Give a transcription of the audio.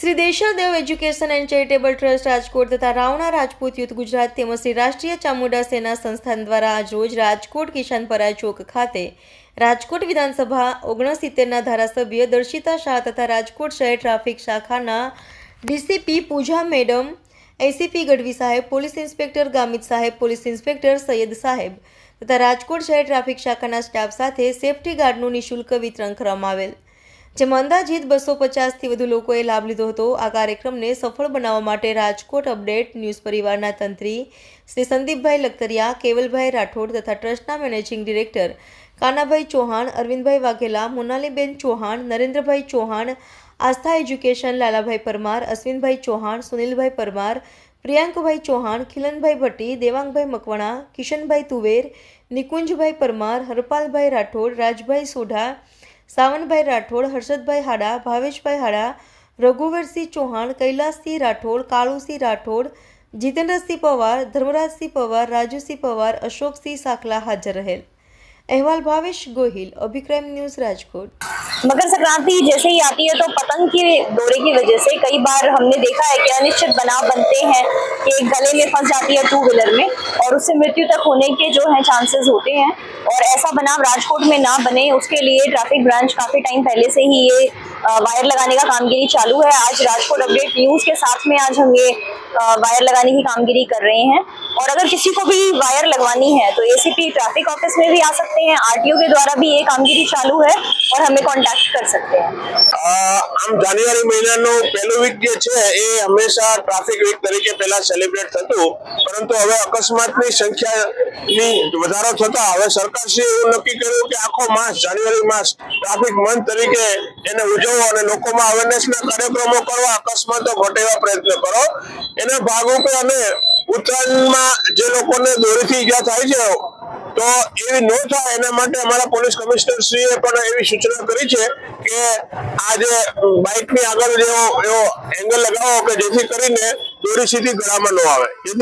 Shri Deshadev education and charitable trust Rajkot તથા Ravana Rajput youth Gujarat તેમજ શ્રી રાષ્ટ્રીય ચામુંડા સેના સંસ્થાન દ્વારા આજ રોજ રાજકોટ કિશાનપરા ચોક ખાતે રાજકોટ વિધાનસભા ઓગણસિત્તેરના ધારાસભ્ય દર્શિતા શાહ તથા રાજકોટ શહેર ટ્રાફિક શાખાના DCP Pooja madam, ACP Gadhvi સાહેબ, પોલીસ ઇન્સ્પેક્ટર ગામિત સાહેબ, પોલીસ ઇન્સ્પેક્ટર સૈયદ સાહેબ તથા રાજકોટ શહેર ટ્રાફિક શાખાના સ્ટાફ સાથે સેફટી ગાર્ડનું નિઃશુલ્ક વિતરણ કરવામાં આવેલ. જેમાં અંદાજિત બસો પચાસથી વધુ લોકોએ લાભ લીધો હતો. આ કાર્યક્રમને સફળ બનાવવા માટે રાજકોટ અપડેટ ન્યૂઝ પરિવારના તંત્રી શ્રી સંદીપભાઈ લખતરિયા, કેવલભાઈ રાઠોડ તથા ટ્રસ્ટના managing director Kanabhai Chauhan, Arvindbhai Vaghela, Monaliben Chauhan, Narendrabhai Chauhan, Aastha education Lalabhai Parmar, Ashwinbhai Chauhan, Sunilbhai Parmar Priyankbhai Chauhan, ખિલનભાઈ Bhatti, Devangbhai Makwana, Kishanbhai તુવેર, નિકુંજભાઈ પરમાર, હરપાલભાઈ રાઠોડ, રાજભાઈ સોઢા, સાવનભાઈ રાઠોડ, હર્ષદભાઈ હાડા, ભાવેશભાઈ હાડા, રઘુવીરસિંહ ચૌહાણ, કૈલાસસિંહ રાઠોડ, કાળુસિંહ રાઠોડ, જીતેન્દ્રસિંહ પવાર, ધર્મરાજસિંહ પવાર, રાજુસિંહ પવાર, અશોકસિંહ સાખલા હાજર રહેલ. અહેવાલ ભાવેશ ગોહિલ, અભિક્રમ ન્યૂઝ રાજકોટ. मकर संक्रांति जैसे ही आती है तो पतंग के दौरे की वजह से कई बार हमने देखा है कि अनिश्चित बनाव बनते हैं कि गले में फंस जाती है टू व्हीलर में और उससे मृत्यु तक होने के जो है चांसेस होते हैं। और ऐसा बनाव राजकोट में ना बने, उसके लिए ट्रैफ़िक ब्रांच काफ़ी टाइम पहले से ही ये वायर लगाने का कामगिरी चालू है। आज राजकोट अपडेट न्यूज़ के साथ में आज हम ये वायर लगाने की कामगिरी कर रहे हैं। और अगर किसी को भी वायर लगवानी है तो एसीपी ट्रैफिक ऑफिस में भी आ सकते हैं आरटीओ के द्वारा भी ये कामगिरी चालू है और हमें कांटेक्ट कर सकते हैं અ, આમ જાન્યુઆરી મહિનાનું પહેલું વીક જે છે એ હંમેશા ટ્રાફિક વીક તરીકે પહેલા સેલિબ્રેટ થતું પરંતુ હવે અકસ્માતની સંખ્યાની વધારો થતા હવે સરકારશ્રીએ એવું નક્કી કર્યું કે આખો માસ જાન્યુઆરી માસ ટ્રાફિક મંથ તરીકે એને ઉજવવો અને લોકોમાં અવેરનેસના કાર્યક્રમો કરવા અકસ્માતો ઘટે એવા પ્રયત્ન કરો એના ભાગરૂપે અમે ઉત્તરાયણમાં જે લોકોને દોરીથી ઈજા થાય છે, તો એવી ન થાય એના માટે અમારા પોલીસ કમિશનર શ્રીએ પણ એવી સૂચના કરી છે કે આ જે બાઇકની આગળ જેવો એવો એંગલ લગાવો કે જેથી કરીને દોરી સીધી ગળામાં ન આવે.